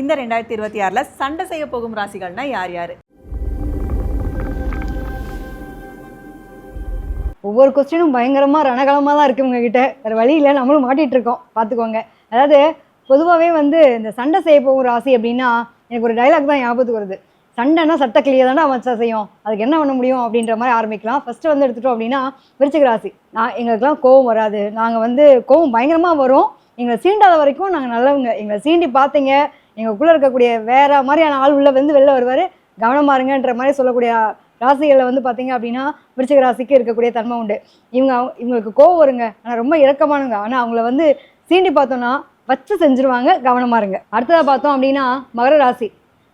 இந்த ரெண்டாயிரத்தி இருபத்தி ஆறில் சண்டை செய்ய போகும் ராசிகள்னா யார் யார்? ஒவ்வொரு கொஸ்டினும் பயங்கரமாக ரணகலமாக தான் இருக்குது உங்ககிட்ட வேறு வழி இல்லை நம்மளும் மாட்டிகிட்டு இருக்கோம். பார்த்துக்கோங்க அதாவது பொதுவாகவே வந்து இந்த சண்டை செய்ய போகும் ராசி அப்படின்னா எனக்கு ஒரு டைலாக் தான் ஞாபகத்துக்கு வருது. சண்டைனா சட்ட கிளியை தானே அமைச்சா செய்யும். அதுக்கு என்ன பண்ண முடியும் அப்படின்ற மாதிரி ஆரம்பிக்கலாம். ஃபஸ்ட்டு வந்து எடுத்துட்டோம் அப்படின்னா விருச்சிக ராசி. நான் எங்களுக்கெல்லாம் கோவம் வராது. நாங்கள் வந்து கோவம் பயங்கரமாக வரும். எங்களை சீண்டாத வரைக்கும் நாங்கள் நல்லவங்க. எங்களை சீண்டி பார்த்தீங்க எங்களுக்குள்ளே இருக்கக்கூடிய வேற மாதிரியான ஆள் உள்ள வந்து வெளில வருவார். கவனமா இருங்கன்ற மாதிரி சொல்லக்கூடிய ராசிகளில் வந்து பார்த்தீங்க அப்படின்னா விருச்சிக ராசிக்கு இருக்கக்கூடிய தன்மை உண்டு. இவங்க அவங்க- இவங்களுக்கு கோவம் வருங்க. ஆனால் ரொம்ப இறக்கமானுங்க ஆனால் அவங்கள வந்து சீண்டி பார்த்தோன்னா வச்சு செஞ்சுருவாங்க. கவனமாருங்க அடுத்ததாக பார்த்தோம் அப்படின்னா மகர ராசி.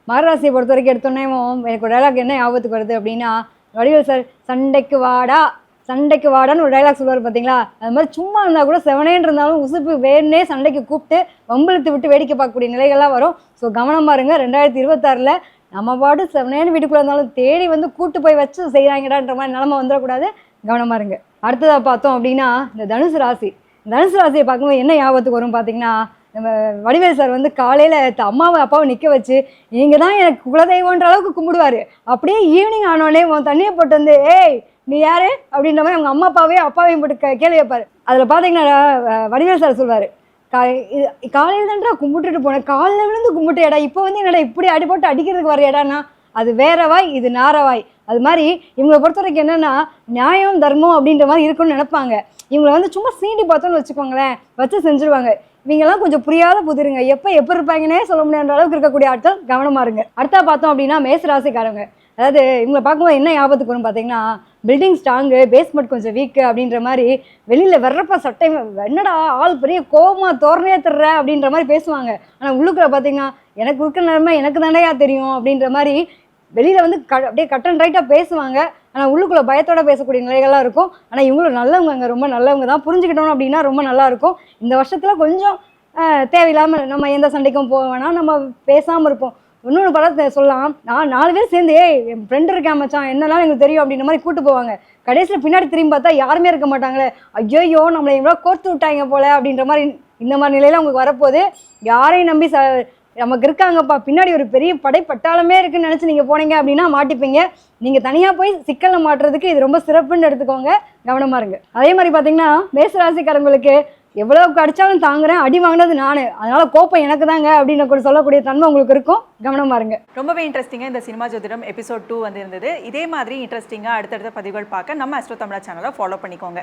மகர ராசியை பொறுத்த வரைக்கும் எடுத்தோன்னே எனக்கு ஒரு டைலாக் என்ன ஞாபகத்துக்கு வருது அப்படின்னா வடிவேல் சார் சண்டைக்கு வாடா. சண்டைக்கு வாடான்னு ஒரு டைலாக் சொல்லுவார் பார்த்தீங்களா அது மாதிரி சும்மா இருந்தால் கூட செவனேன்னு இருந்தாலும் உசுப்பு வேணே சண்டைக்கு கூப்பிட்டு வம்பிழுத்து விட்டு வேடிக்கை பார்க்கக்கூடிய நிலைகள்லாம் வரும். ஸோ கவனமாக இருங்க ரெண்டாயிரத்தி இருபத்தாறில் நம்ம பாட்டு செவனேன்னு வீட்டுக்குள்ளே இருந்தாலும் தேடி வந்து கூட்டு போய் வச்சு செய்கிறாங்கடான்ற மாதிரி நிலமை வந்துடக்கூடாது. கவனமாக இருங்க அடுத்ததாக பார்த்தோம் அப்படின்னா இந்த தனுசு ராசி. தனுசு ராசியை பார்க்கும்போது என்ன ஞாபகத்துக்கு வரும் பார்த்தீங்கன்னா நம்ம வடிவேல் சார் வந்து காலையில் அம்மாவை அப்பாவை நிற்க வச்சு நீங்கள் தான் எனக்கு குலதெய்வன்ற அளவுக்கு கும்பிடுவார். அப்படியே ஈவினிங் ஆனோடனே உன் தண்ணியை போட்டு வந்து ஏய் நீ யாரு? அப்படின்ற மாதிரி அவங்க அம்மா அப்பாவே அப்பாவையும் போட்டு கே- கேள்வி வைப்பார் அதில் பார்த்தீங்கன்னா வடிவேல் சார் சொல்வார் கா இது காலையில் தான்டா கும்பிட்டுட்டு போனேன். காலையில் விழுந்து கும்பிட்டேடா. இப்போ வந்து என்னடா இப்படி அடி போட்டு அடிக்கிறதுக்கு வர இடம்னா அது வேற வாய் இது நாரவாய் அது மாதிரி இவங்களை பொறுத்த வரைக்கும் என்னென்னா நியாயம் தர்மம் அப்படின்ற மாதிரி இருக்குன்னு நினைப்பாங்க. இவங்களை வந்து சும்மா சீண்டி பார்த்தோன்னு வச்சுக்கோங்களேன் வச்சு செஞ்சுருவாங்க. இவங்கெல்லாம் கொஞ்சம் புரியாத புதிருங்க. எப்போ எப்போ இருப்பாங்கன்னே சொல்ல முடியாத அளவுக்கு இருக்கக்கூடிய ஆட்கள் கவனமா இருங்க. அடுத்தா பார்த்தோம் அப்படின்னா மேச ராசிக்காரங்க. அதாவது இவங்களை பார்க்கும்போது என்ன ஞாபகத்துக்கு வரும் பார்த்தீங்கன்னா பில்டிங் ஸ்ட்ராங்கு பேஸ்மெண்ட் கொஞ்சம் வீக்கு அப்படின்ற மாதிரி வெளியில் வர்றப்ப சட்டை என்னடா ஆள் பெரிய கோபமாக தோரணையாக தர்ற அப்படின்ற மாதிரி பேசுவாங்க. ஆனால் உள்ளுக்குள்ள பார்த்தீங்கன்னா எனக்கு இருக்கிற நிலைமை எனக்கு தானேயா தெரியும் அப்படின்ற மாதிரி வெளியில் வந்து க அப்படியே கட் அண்ட் ரைட்டாக பேசுவாங்க. ஆனால் உள்ளுக்குள்ளே பயத்தோட பேசக்கூடிய நிலைகள்லாம் இருக்கும். ஆனால் இவங்களும் நல்லவங்க ரொம்ப நல்லவங்க தான். புரிஞ்சுக்கிட்டோம் அப்படின்னா ரொம்ப நல்லா இருக்கும். இந்த வருஷத்தில் கொஞ்சம் தேவையில்லாமல் நம்ம எந்த சண்டைக்கும் போக வேணாம். நம்ம பேசாமல் இருப்போம். இன்னொன்று படத்தை சொல்லலாம். நான் நாலு பேர் சேர்ந்து ஏய் என் ஃப்ரெண்டு இருக்கேன் மச்சான்? என்னன்னாலும் எங்களுக்கு தெரியும்? அப்படின்ற மாதிரி கூட்டு போவாங்க. கடைசியில் பின்னாடி திரும்பி பார்த்தா யாருமே இருக்க மாட்டாங்களே. ஐயோ நம்மளை இவ்வளோ கோர்த்து விட்டாங்க போல அப்படின்ற மாதிரி இந்த மாதிரி நிலையில உங்களுக்கு வரப்போகுது யாரையும் நம்பி ச நமக்கு இருக்காங்கப்பா. பின்னாடி ஒரு பெரிய படை பட்டாளமே இருக்குன்னு நினச்சி நீங்கள் போனீங்க அப்படின்னா மாட்டிப்பீங்க. நீங்கள் தனியாக போய் சிக்கலில் மாட்டுறதுக்கு இது ரொம்ப சிறப்புன்னு எடுத்துக்கோங்க. கவனமாக இருங்க. அதே மாதிரி பார்த்தீங்கன்னா மேசராசிக்காரங்களுக்கு எவ்வளோ கடிச்சாலும் தாங்குறேன் அடி வாங்கினது நான். அதனால கோப்பம் எனக்கு தாங்க அப்படின்னு கூட சொல்லக்கூடிய தன்மை உங்களுக்கு இருக்கும். கவனமா இருங்க. ரொம்பவே இன்ட்ரெஸ்டிங்காக இந்த சினிமா ஜோதிடம் எபிசோட் டூ வந்து இருந்தது இதே மாதிரி இன்ட்ரெஸ்டிங்காக அடுத்தடுத்த பதிவுகள் பார்க்க நம்ம அஸ்ட்ரோ தமிழா சேனலை ஃபாலோ பண்ணிக்கோங்க.